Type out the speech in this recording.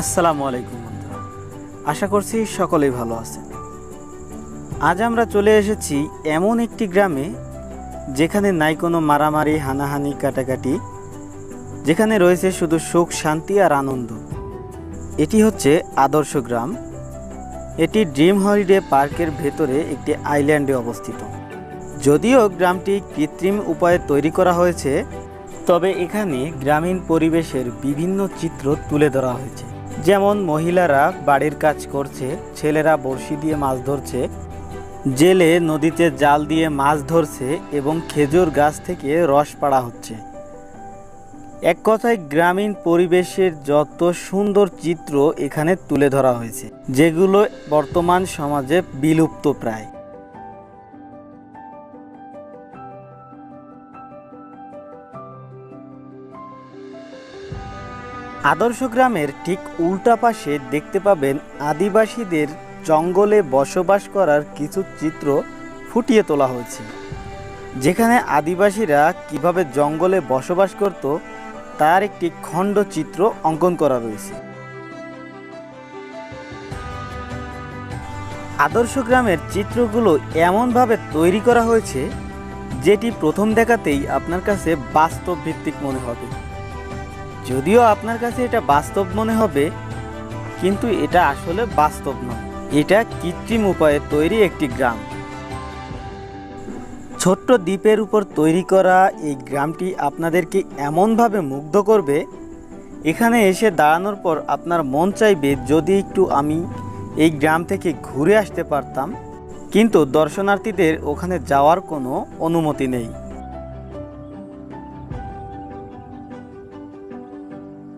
আসসালামু আলাইকুম বন্ধুরা। আশা করছি সকলেই ভালো আছেন। আজ আমরা চলে এসেছি এমন একটি গ্রামে, যেখানে নাই কোনো মারামারি, হানাহানি, কাটাকাটি, যেখানে রয়েছে শুধু সুখ, শান্তি আর আনন্দ। এটি হচ্ছে আদর্শ গ্রাম। এটি ড্রিম হলিডে পার্কের ভেতরে একটি আইল্যান্ডে অবস্থিত। যদিও গ্রামটি কৃত্রিম উপায়ে তৈরি করা হয়েছে, তবে এখানে গ্রামীণ পরিবেশের বিভিন্ন চিত্র তুলে ধরা হয়েছে। যেমন মহিলারা বাড়ির কাজ করছে, ছেলেরা বড়শি দিয়ে মাছ ধরছে, জেলে নদীতে জাল দিয়ে মাছ ধরছে এবং খেজুর গাছ থেকে রস পাড়া হচ্ছে। এক কথায় গ্রামীণ পরিবেশের যত সুন্দর চিত্র এখানে তুলে ধরা হয়েছে, যেগুলো বর্তমান সমাজে বিলুপ্ত প্রায়। আদর্শ গ্রামের ঠিক উল্টা পাশে দেখতে পাবেন আদিবাসীদের জঙ্গলে বসবাস করার কিছু চিত্র ফুটিয়ে তোলা হয়েছে। যেখানে আদিবাসীরা কীভাবে জঙ্গলে বসবাস করত, তার একটি খণ্ড চিত্র অঙ্কন করা রয়েছে। আদর্শ গ্রামের চিত্রগুলো এমনভাবে তৈরি করা হয়েছে, যেটি প্রথম দেখাতেই আপনার কাছে বাস্তব ভিত্তিক মনে হবে। যদিও আপনার কাছে এটা বাস্তব মনে হবে, কিন্তু এটা আসলে বাস্তব নয়। এটা কৃত্রিম উপায়ে তৈরি একটি গ্রাম। ছোট্ট দ্বীপের উপর তৈরি করা এই গ্রামটি আপনাদেরকে এমনভাবে মুগ্ধ করবে, এখানে এসে দাঁড়ানোর পর আপনার মন চাইবে যদি একটু আমি এই গ্রাম থেকে ঘুরে আসতে পারতাম, কিন্তু দর্শনার্থীদের ওখানে যাওয়ার কোনো অনুমতি নেই।